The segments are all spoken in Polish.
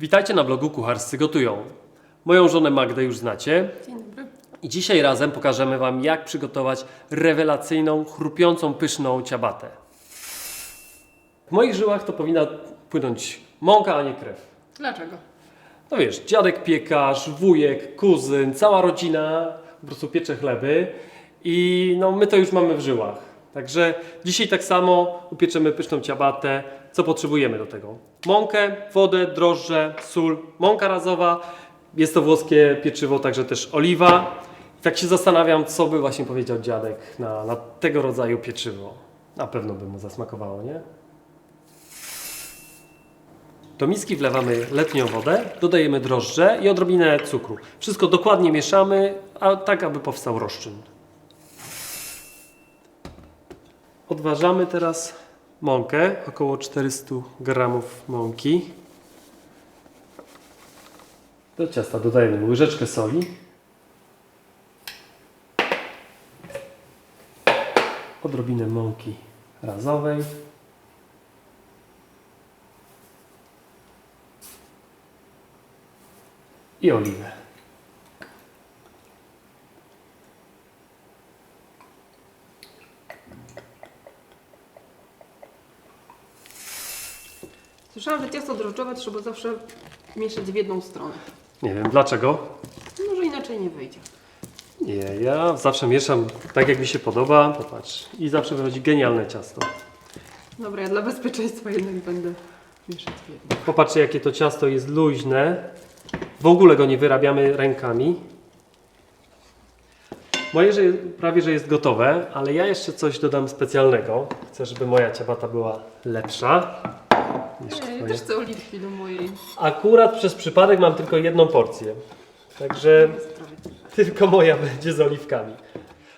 Witajcie na blogu Kucharscy Gotują. Moją żonę Magdę już znacie Dzień dobry. i dzisiaj razem pokażemy Wam, jak przygotować rewelacyjną, chrupiącą, pyszną ciabatę. W moich żyłach to powinna płynąć mąka, a nie krew. Dlaczego? No wiesz, dziadek piekarz, wujek, kuzyn, cała rodzina po prostu piecze chleby i no my to już mamy w żyłach. Także dzisiaj tak samo upieczemy pyszną ciabatę. Co potrzebujemy do tego? Mąkę, wodę, drożdże, sól, mąka razowa, jest to włoskie pieczywo, także też oliwa. I tak się zastanawiam, co by właśnie powiedział dziadek na, na tego rodzaju pieczywo. Na pewno by mu zasmakowało, nie? Do miski wlewamy letnią wodę, dodajemy drożdże i odrobinę cukru. Wszystko dokładnie mieszamy, a tak aby powstał rozczyn. Odważamy teraz mąkę, około 400 gramów mąki. Do ciasta dodajemy łyżeczkę soli. Odrobinę mąki razowej. i oliwę. Słyszałam, że ciasto drożdżowe trzeba zawsze mieszać w jedną stronę. Nie wiem dlaczego. Może inaczej nie wyjdzie. Nie, ja zawsze mieszam tak jak mi się podoba. Popatrz. I zawsze wychodzi genialne ciasto. Dobra, ja dla bezpieczeństwa jednak będę mieszać w jedną. Popatrzcie jakie to ciasto jest luźne. W ogóle go nie wyrabiamy rękami. Moje że prawie że jest gotowe, ale ja jeszcze coś dodam specjalnego. Chcę, żeby moja ciabata była lepsza. Nie, ja też chcę oliwki do mojej Akurat przez przypadek mam tylko jedną porcję. Także tylko moja będzie z oliwkami.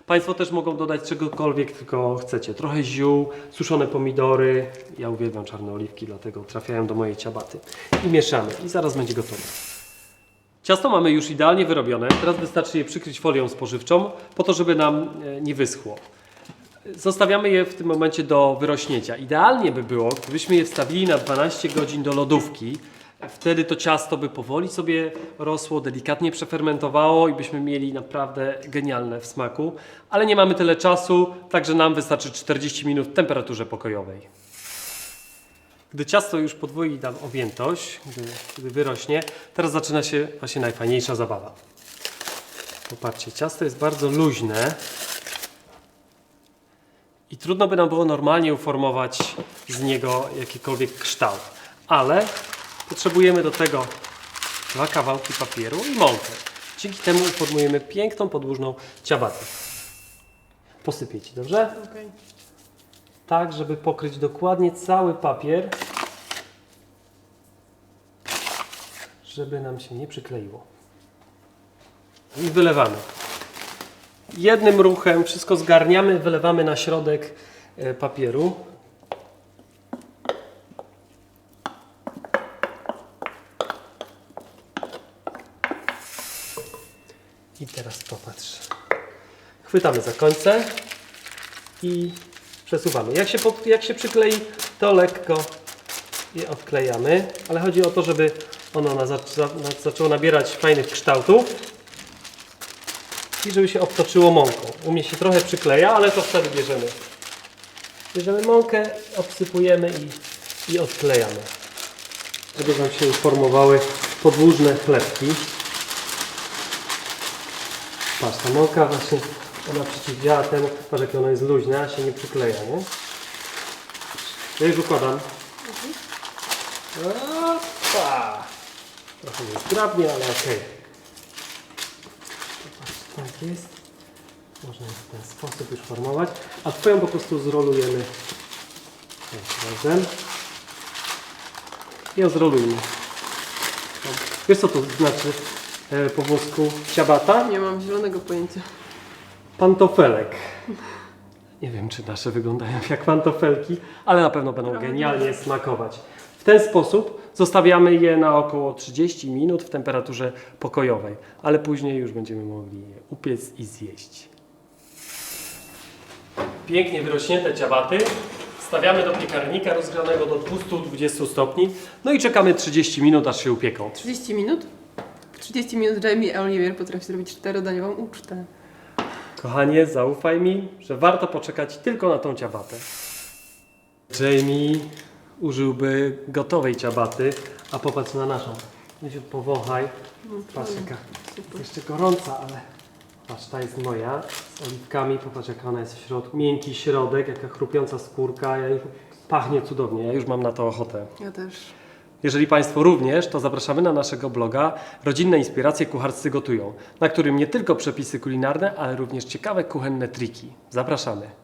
Państwo też mogą dodać czegokolwiek tylko chcecie. Trochę ziół, suszone pomidory. Ja uwielbiam czarne oliwki, dlatego trafiają do mojej ciabaty. I mieszamy. I zaraz będzie gotowe. Ciasto mamy już idealnie wyrobione. Teraz wystarczy je przykryć folią spożywczą, po to, żeby nam e, nie wyschło. Zostawiamy je w tym momencie do wyrośnięcia. Idealnie by było, gdybyśmy je wstawili na 12 godzin do lodówki. Wtedy to ciasto by powoli sobie rosło, delikatnie przefermentowało i byśmy mieli naprawdę genialne w smaku. Ale nie mamy tyle czasu, także nam wystarczy 40 minut w temperaturze pokojowej. Gdy ciasto już podwoi nam objętość, gdy, gdy wyrośnie, teraz zaczyna się właśnie najfajniejsza zabawa. Popatrzcie, ciasto jest bardzo luźne i trudno by nam było normalnie uformować z niego jakikolwiek kształt. Ale potrzebujemy do tego dwa kawałki papieru i mąkę. Dzięki temu uformujemy piękną podłużną ciabatę. Posypię Ci, dobrze? Okej. tak, żeby pokryć dokładnie cały papier, żeby nam się nie przykleiło. I wylewamy. Jednym ruchem wszystko zgarniamy, wylewamy na środek e, papieru. I teraz popatrz. Chwytamy za końce i przesuwamy. Jak się, pod, jak się przyklei, to lekko je odklejamy, ale chodzi o to, żeby ono na, za, za, na, zaczęło nabierać fajnych kształtów i żeby się obtoczyło mąką. U mnie się trochę przykleja, ale to wtedy bierzemy. Bierzemy mąkę, obsypujemy i, i odklejamy. Żeby nam się formowały podłużne chlebki. Patrz, ta mąka właśnie, ona przeciwdziała temu, patrz jak ona jest luźna, się nie przykleja, nie? Ja już układam. Opa! Trochę grabnie, ale okej. Popatrz, Tak jest. Można w ten sposób już formować. A twoją po prostu zrolujemy tak, razem. I ją zrolujmy. Wiesz co to znaczy e, po włosku ciabata? Nie mam zielonego pojęcia. Pantofelek. Nie wiem, czy nasze wyglądają jak pantofelki, ale na pewno będą genialnie smakować. W ten sposób zostawiamy je na około 30 minut w temperaturze pokojowej, ale później już będziemy mogli je upiec i zjeść. Pięknie wyrośnięte ciabaty Wstawiamy do piekarnika rozgrzanego do 220 stopni. No i czekamy 30 minut, aż się upieką. 30 minut? W 30 minut Jamie Oliver potrafi zrobić czterodaniową ucztę. Kochanie, zaufaj mi, że warto poczekać tylko na tą ciabatę. Jamie użyłby gotowej ciabaty, a popatrz na naszą. Weź powąchaj. Patrz jaka jest jeszcze gorąca, ale patrz, ta jest moja z oliwkami. Popatrz jaka ona jest w środku. Miękki środek, jaka chrupiąca skórka. Ja już, pachnie cudownie, ja już mam na to ochotę. Ja też. Jeżeli Państwo również, to zapraszamy na naszego bloga Rodzinne Inspiracje Kucharscy Gotują, na którym nie tylko przepisy kulinarne, ale również ciekawe kuchenne triki. Zapraszamy.